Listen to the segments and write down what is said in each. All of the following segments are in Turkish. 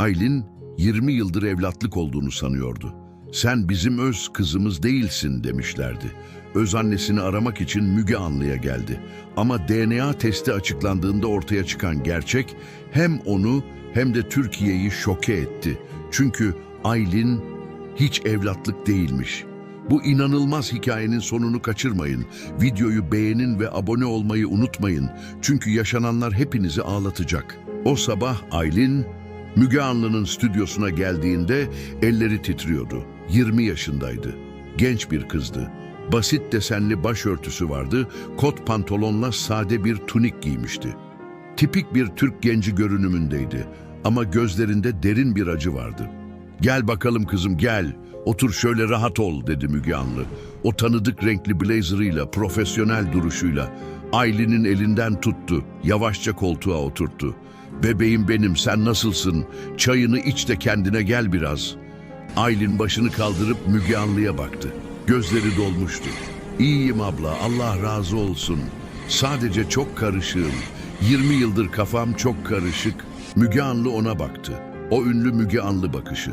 Aylin 20 yıldır evlatlık olduğunu sanıyordu. Sen bizim öz kızımız değilsin demişlerdi. Öz annesini aramak için Müge Anlı'ya geldi. Ama DNA testi açıklandığında ortaya çıkan gerçek hem onu hem de Türkiye'yi şoke etti. Çünkü Aylin hiç evlatlık değilmiş. Bu inanılmaz hikayenin sonunu kaçırmayın. Videoyu beğenin ve abone olmayı unutmayın. Çünkü yaşananlar hepinizi ağlatacak. O sabah Aylin, Müge Anlı'nın stüdyosuna geldiğinde elleri titriyordu. 20 yaşındaydı. Genç bir kızdı. Basit desenli başörtüsü vardı, kot pantolonla sade bir tunik giymişti. Tipik bir Türk genci görünümündeydi ama gözlerinde derin bir acı vardı. Gel bakalım kızım gel, otur şöyle rahat ol dedi Müge Anlı. O tanıdık renkli blazerıyla, profesyonel duruşuyla Aylin'in elinden tuttu, yavaşça koltuğa oturttu. Bebeğim benim sen nasılsın? Çayını iç de kendine gel biraz. Aylin başını kaldırıp Müge Anlı'ya baktı. Gözleri dolmuştu. İyiyim abla, Allah razı olsun. Sadece çok karışığım. 20 yıldır kafam çok karışık. Müge Anlı ona baktı. O ünlü Müge Anlı bakışı.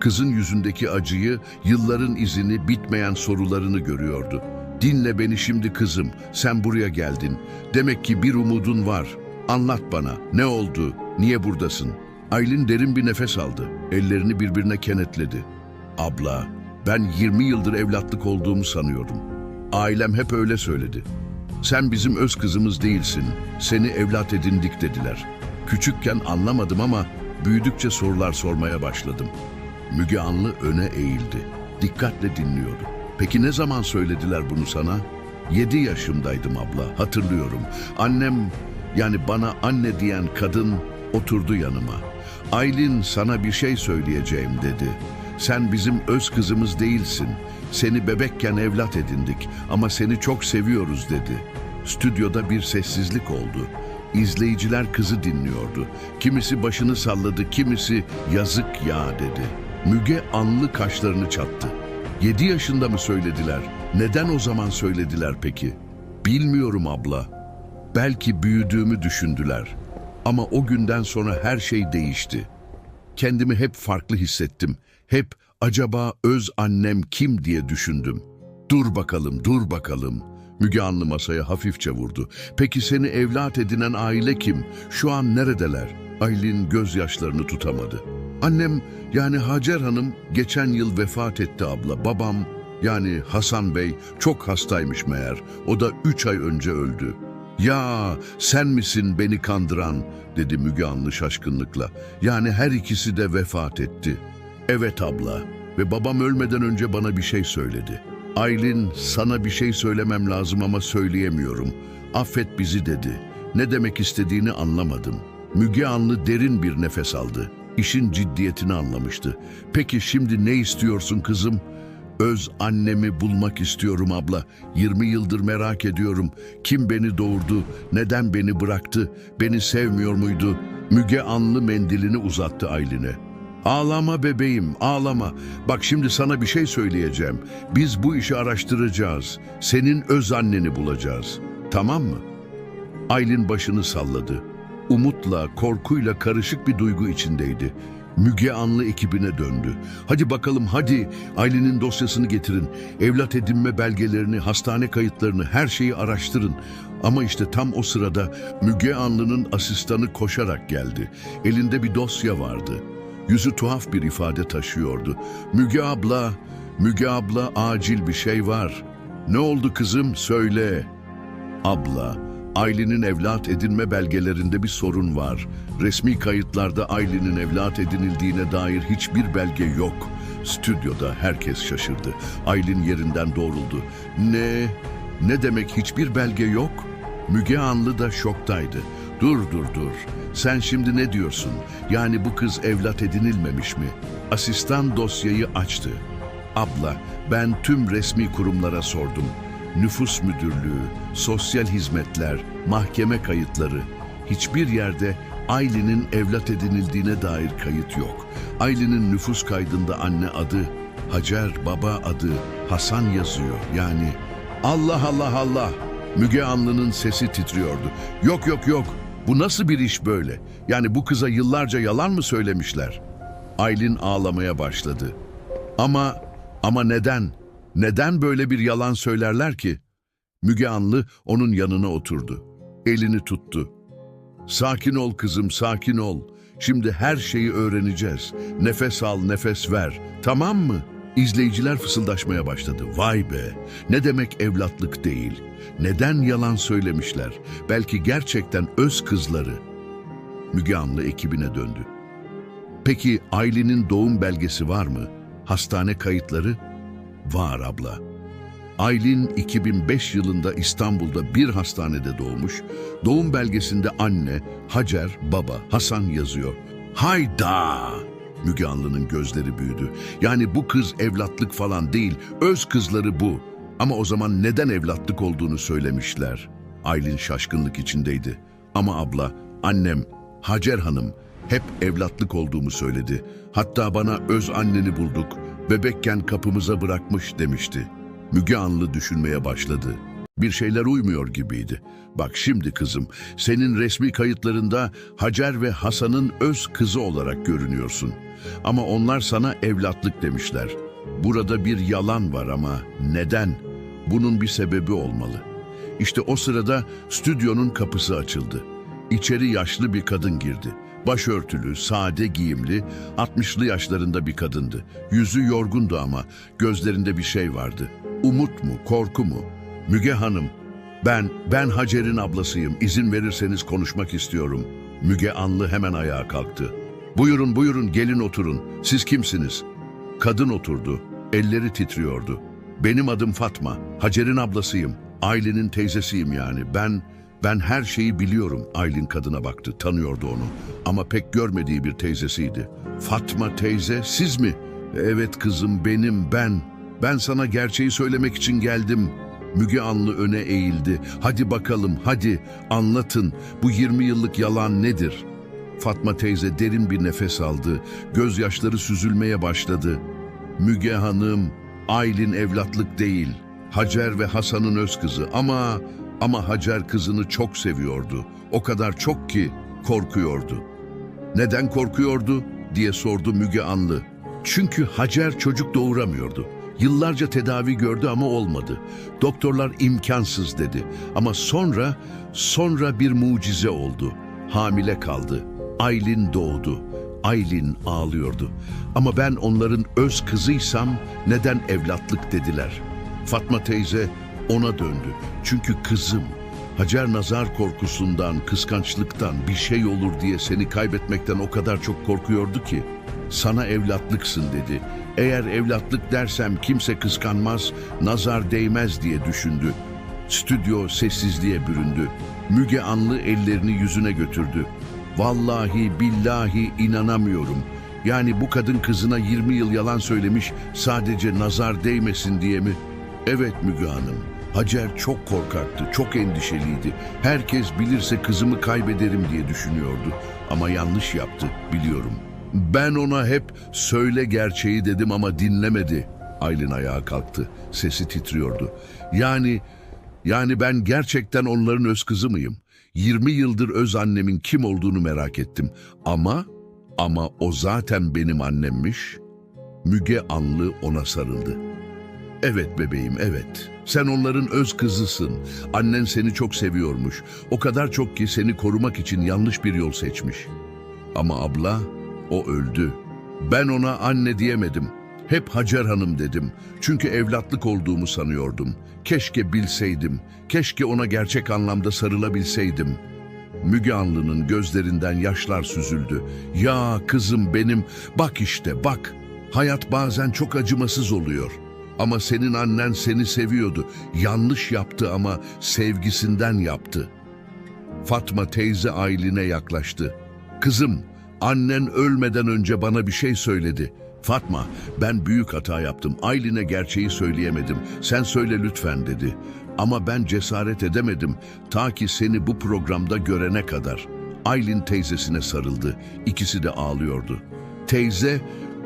Kızın yüzündeki acıyı, yılların izini, bitmeyen sorularını görüyordu. Dinle beni şimdi kızım, sen buraya geldin. Demek ki bir umudun var. Anlat bana, ne oldu, niye buradasın? Aylin derin bir nefes aldı, ellerini birbirine kenetledi. Abla, ben 20 yıldır evlatlık olduğumu sanıyordum. Ailem hep öyle söyledi. Sen bizim öz kızımız değilsin, seni evlat edindik dediler. Küçükken anlamadım ama büyüdükçe sorular sormaya başladım. Müge Anlı öne eğildi. Dikkatle dinliyordu. Peki ne zaman söylediler bunu sana? Yedi yaşımdaydım abla, hatırlıyorum. Annem, yani bana anne diyen kadın oturdu yanıma. Aylin sana bir şey söyleyeceğim dedi. Sen bizim öz kızımız değilsin. Seni bebekken evlat edindik ama seni çok seviyoruz dedi. Stüdyoda bir sessizlik oldu. İzleyiciler kızı dinliyordu. Kimisi başını salladı, kimisi yazık ya dedi. Müge anlı kaşlarını çattı. Yedi yaşında mı söylediler? Neden o zaman söylediler peki? Bilmiyorum abla. Belki büyüdüğümü düşündüler. Ama o günden sonra her şey değişti. Kendimi hep farklı hissettim. Hep acaba öz annem kim diye düşündüm. Dur bakalım, dur bakalım. Müge Anlı masaya hafifçe vurdu. Peki seni evlat edinen aile kim? Şu an neredeler? Aylin gözyaşlarını tutamadı. Annem yani Hacer Hanım geçen yıl vefat etti abla. Babam yani Hasan Bey çok hastaymış meğer. O da üç ay önce öldü. Ya sen misin beni kandıran dedi Müge Anlı şaşkınlıkla. Yani her ikisi de vefat etti. Evet abla ve babam ölmeden önce bana bir şey söyledi. Aylin sana bir şey söylemem lazım ama söyleyemiyorum. Affet bizi dedi. Ne demek istediğini anlamadım. Müge Anlı derin bir nefes aldı. İşin ciddiyetini anlamıştı. Peki şimdi ne istiyorsun kızım? Öz annemi bulmak istiyorum abla. 20 yıldır merak ediyorum. Kim beni doğurdu? Neden beni bıraktı? Beni sevmiyor muydu? Müge Anlı mendilini uzattı Aylin'e. Ağlama bebeğim, ağlama. Bak şimdi sana bir şey söyleyeceğim. Biz bu işi araştıracağız. Senin öz anneni bulacağız. Tamam mı? Aylin başını salladı. Umutla, korkuyla karışık bir duygu içindeydi. Müge Anlı ekibine döndü. Hadi bakalım hadi Aylin'in dosyasını getirin. Evlat edinme belgelerini, hastane kayıtlarını, her şeyi araştırın. Ama işte tam o sırada Müge Anlı'nın asistanı koşarak geldi. Elinde bir dosya vardı. Yüzü tuhaf bir ifade taşıyordu. Müge abla, Müge abla acil bir şey var. Ne oldu kızım söyle. Abla, Aylin'in evlat edinme belgelerinde bir sorun var. Resmi kayıtlarda Aylin'in evlat edinildiğine dair hiçbir belge yok. Stüdyoda herkes şaşırdı. Aylin yerinden doğruldu. Ne? Ne demek hiçbir belge yok? Müge Anlı da şoktaydı. Dur dur dur. Sen şimdi ne diyorsun? Yani bu kız evlat edinilmemiş mi? Asistan dosyayı açtı. Abla, ben tüm resmi kurumlara sordum. Nüfus müdürlüğü, sosyal hizmetler, mahkeme kayıtları. Hiçbir yerde Aylin'in evlat edinildiğine dair kayıt yok. Aylin'in nüfus kaydında anne adı, Hacer baba adı, Hasan yazıyor. Yani Allah Allah Allah. Müge Anlı'nın sesi titriyordu. Yok yok yok. Bu nasıl bir iş böyle? Yani bu kıza yıllarca yalan mı söylemişler? Aylin ağlamaya başladı. Ama, ama neden? Neden böyle bir yalan söylerler ki? Müge Anlı onun yanına oturdu. Elini tuttu. Sakin ol kızım, sakin ol. Şimdi her şeyi öğreneceğiz. Nefes al, nefes ver. Tamam mı? İzleyiciler fısıldaşmaya başladı. Vay be! Ne demek evlatlık değil? Neden yalan söylemişler? Belki gerçekten öz kızları. Müge Anlı ekibine döndü. Peki Aylin'in doğum belgesi var mı? Hastane kayıtları? Var abla. Aylin 2005 yılında İstanbul'da bir hastanede doğmuş. Doğum belgesinde anne, Hacer, baba, Hasan yazıyor. Hayda! Müge Anlı'nın gözleri büyüdü. Yani bu kız evlatlık falan değil, öz kızları bu. Ama o zaman neden evlatlık olduğunu söylemişler. Aylin şaşkınlık içindeydi. Ama abla, annem, Hacer Hanım hep evlatlık olduğumu söyledi. Hatta bana öz anneni bulduk, bebekken kapımıza bırakmış demişti. Müge Anlı düşünmeye başladı. Bir şeyler uymuyor gibiydi. Bak şimdi kızım, senin resmi kayıtlarında Hacer ve Hasan'ın öz kızı olarak görünüyorsun. Ama onlar sana evlatlık demişler. Burada bir yalan var ama neden? Bunun bir sebebi olmalı. İşte o sırada stüdyonun kapısı açıldı. İçeri yaşlı bir kadın girdi. Başörtülü, sade giyimli, 60'lı yaşlarında bir kadındı. Yüzü yorgundu ama gözlerinde bir şey vardı. Umut mu, korku mu? Müge Hanım, ben, ben Hacer'in ablasıyım. İzin verirseniz konuşmak istiyorum. Müge Anlı hemen ayağa kalktı. Buyurun, buyurun, gelin oturun. Siz kimsiniz? Kadın oturdu. Elleri titriyordu. Benim adım Fatma. Hacer'in ablasıyım. Aylin'in teyzesiyim yani. Ben ben her şeyi biliyorum. Aylin kadına baktı. Tanıyordu onu. Ama pek görmediği bir teyzesiydi. Fatma teyze siz mi? Evet kızım benim ben. Ben sana gerçeği söylemek için geldim. Müge Anlı öne eğildi. Hadi bakalım hadi anlatın. Bu 20 yıllık yalan nedir? Fatma teyze derin bir nefes aldı. Gözyaşları süzülmeye başladı. Müge Hanım, Aylin evlatlık değil. Hacer ve Hasan'ın öz kızı ama ama Hacer kızını çok seviyordu. O kadar çok ki korkuyordu. Neden korkuyordu diye sordu Müge Anlı. Çünkü Hacer çocuk doğuramıyordu. Yıllarca tedavi gördü ama olmadı. Doktorlar imkansız dedi. Ama sonra, sonra bir mucize oldu. Hamile kaldı. Aylin doğdu. Aylin ağlıyordu. Ama ben onların öz kızıysam neden evlatlık dediler. Fatma teyze ona döndü. Çünkü kızım Hacer nazar korkusundan, kıskançlıktan bir şey olur diye seni kaybetmekten o kadar çok korkuyordu ki. Sana evlatlıksın dedi. Eğer evlatlık dersem kimse kıskanmaz, nazar değmez diye düşündü. Stüdyo sessizliğe büründü. Müge Anlı ellerini yüzüne götürdü. Vallahi billahi inanamıyorum. Yani bu kadın kızına 20 yıl yalan söylemiş sadece nazar değmesin diye mi? Evet Müge Hanım. Hacer çok korkaktı, çok endişeliydi. Herkes bilirse kızımı kaybederim diye düşünüyordu. Ama yanlış yaptı, biliyorum. Ben ona hep söyle gerçeği dedim ama dinlemedi. Aylin ayağa kalktı. Sesi titriyordu. Yani, yani ben gerçekten onların öz kızı mıyım? 20 yıldır öz annemin kim olduğunu merak ettim. Ama, ama o zaten benim annemmiş. Müge Anlı ona sarıldı. Evet bebeğim, evet. Sen onların öz kızısın. Annen seni çok seviyormuş. O kadar çok ki seni korumak için yanlış bir yol seçmiş. Ama abla, o öldü. Ben ona anne diyemedim. Hep Hacer Hanım dedim. Çünkü evlatlık olduğumu sanıyordum. Keşke bilseydim. Keşke ona gerçek anlamda sarılabilseydim. Müge Anlı'nın gözlerinden yaşlar süzüldü. Ya kızım benim, bak işte bak. Hayat bazen çok acımasız oluyor. Ama senin annen seni seviyordu. Yanlış yaptı ama sevgisinden yaptı. Fatma teyze Aylin'e yaklaştı. Kızım, annen ölmeden önce bana bir şey söyledi. Fatma, ben büyük hata yaptım. Aylin'e gerçeği söyleyemedim. Sen söyle lütfen dedi. Ama ben cesaret edemedim ta ki seni bu programda görene kadar. Aylin teyzesine sarıldı. İkisi de ağlıyordu. Teyze,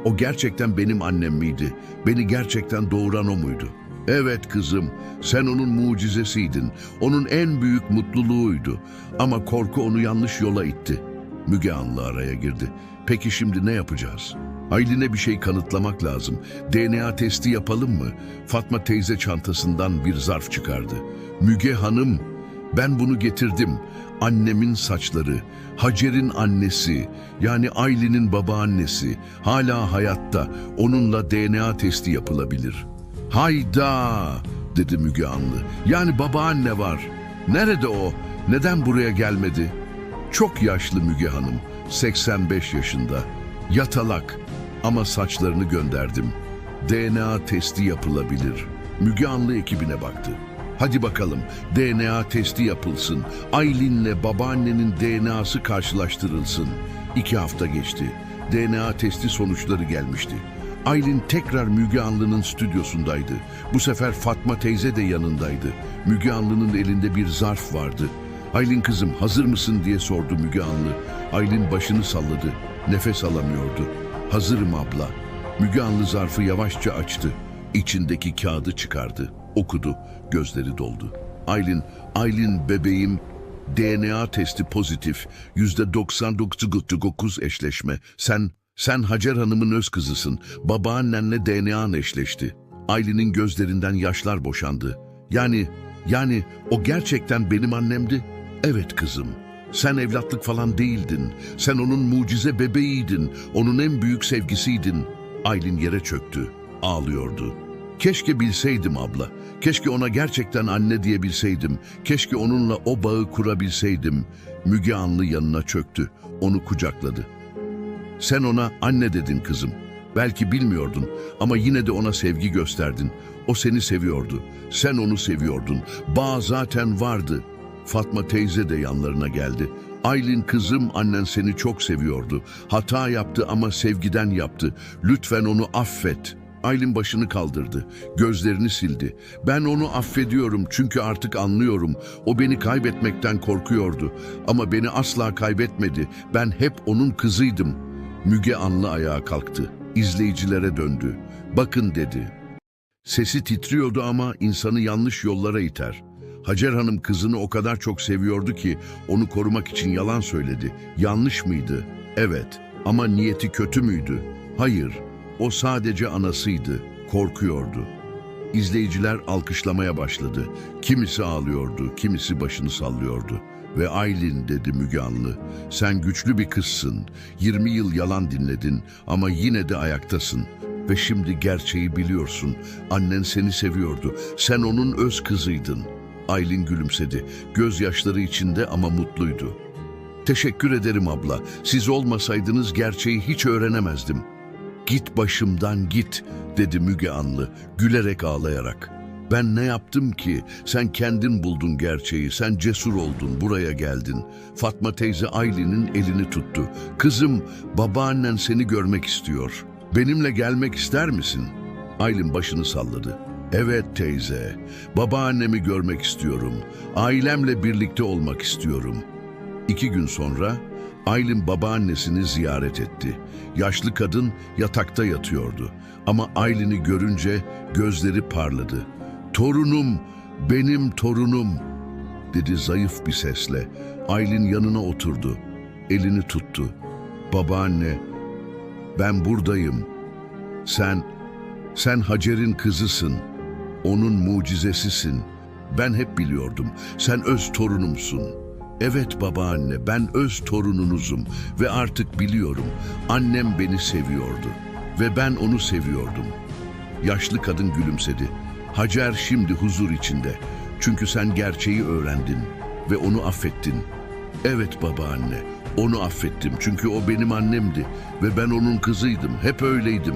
o gerçekten benim annem miydi? Beni gerçekten doğuran o muydu? Evet kızım, sen onun mucizesiydin. Onun en büyük mutluluğuydu. Ama korku onu yanlış yola itti. Müge Anlı araya girdi. Peki şimdi ne yapacağız? Aylin'e bir şey kanıtlamak lazım. DNA testi yapalım mı? Fatma teyze çantasından bir zarf çıkardı. Müge Hanım, ben bunu getirdim. Annemin saçları, Hacer'in annesi, yani Aylin'in babaannesi hala hayatta. Onunla DNA testi yapılabilir. Hayda, dedi Müge Anlı. Yani babaanne var. Nerede o? Neden buraya gelmedi? Çok yaşlı Müge Hanım, 85 yaşında. Yatalak ama saçlarını gönderdim. DNA testi yapılabilir. Müge Anlı ekibine baktı. Hadi bakalım DNA testi yapılsın. Aylin'le babaannenin DNA'sı karşılaştırılsın. İki hafta geçti. DNA testi sonuçları gelmişti. Aylin tekrar Müge Anlı'nın stüdyosundaydı. Bu sefer Fatma teyze de yanındaydı. Müge Anlı'nın elinde bir zarf vardı. Aylin kızım hazır mısın diye sordu Müge Anlı. Aylin başını salladı. Nefes alamıyordu. Hazırım abla. Müge Anlı zarfı yavaşça açtı. İçindeki kağıdı çıkardı. Okudu. Gözleri doldu. Aylin, Aylin bebeğim DNA testi pozitif. Yüzde 99,9 eşleşme. Sen, sen Hacer Hanım'ın öz kızısın. Babaannenle DNA'n eşleşti. Aylin'in gözlerinden yaşlar boşandı. Yani, yani o gerçekten benim annemdi. Evet kızım. Sen evlatlık falan değildin. Sen onun mucize bebeğiydin. Onun en büyük sevgisiydin. Aylin yere çöktü. Ağlıyordu. Keşke bilseydim abla. Keşke ona gerçekten anne diyebilseydim. Keşke onunla o bağı kurabilseydim. Müge Anlı yanına çöktü. Onu kucakladı. Sen ona anne dedin kızım. Belki bilmiyordun ama yine de ona sevgi gösterdin. O seni seviyordu. Sen onu seviyordun. Bağ zaten vardı. Fatma teyze de yanlarına geldi. Aylin kızım annen seni çok seviyordu. Hata yaptı ama sevgiden yaptı. Lütfen onu affet. Aylin başını kaldırdı. Gözlerini sildi. Ben onu affediyorum çünkü artık anlıyorum. O beni kaybetmekten korkuyordu. Ama beni asla kaybetmedi. Ben hep onun kızıydım. Müge Anlı ayağa kalktı. İzleyicilere döndü. Bakın dedi. Sesi titriyordu ama insanı yanlış yollara iter. Hacer Hanım kızını o kadar çok seviyordu ki onu korumak için yalan söyledi. Yanlış mıydı? Evet. Ama niyeti kötü müydü? Hayır. O sadece anasıydı. Korkuyordu. İzleyiciler alkışlamaya başladı. Kimisi ağlıyordu, kimisi başını sallıyordu. Ve Aylin dedi Müge Anlı, sen güçlü bir kızsın. 20 yıl yalan dinledin ama yine de ayaktasın. Ve şimdi gerçeği biliyorsun. Annen seni seviyordu. Sen onun öz kızıydın. Aylin gülümsedi. Gözyaşları içinde ama mutluydu. Teşekkür ederim abla. Siz olmasaydınız gerçeği hiç öğrenemezdim. Git başımdan git, dedi Müge Anlı, gülerek ağlayarak. Ben ne yaptım ki? Sen kendin buldun gerçeği, sen cesur oldun, buraya geldin. Fatma teyze Aylin'in elini tuttu. Kızım, babaannen seni görmek istiyor. Benimle gelmek ister misin? Aylin başını salladı. Evet teyze, babaannemi görmek istiyorum. Ailemle birlikte olmak istiyorum. İki gün sonra Aylin babaannesini ziyaret etti. Yaşlı kadın yatakta yatıyordu. Ama Aylin'i görünce gözleri parladı. Torunum, benim torunum, dedi zayıf bir sesle. Aylin yanına oturdu. Elini tuttu. Babaanne, ben buradayım. Sen, sen Hacer'in kızısın. Onun mucizesisin. Ben hep biliyordum. Sen öz torunumsun. Evet babaanne, ben öz torununuzum ve artık biliyorum. Annem beni seviyordu ve ben onu seviyordum. Yaşlı kadın gülümsedi. Hacer şimdi huzur içinde. Çünkü sen gerçeği öğrendin ve onu affettin. Evet babaanne, onu affettim çünkü o benim annemdi ve ben onun kızıydım. Hep öyleydim.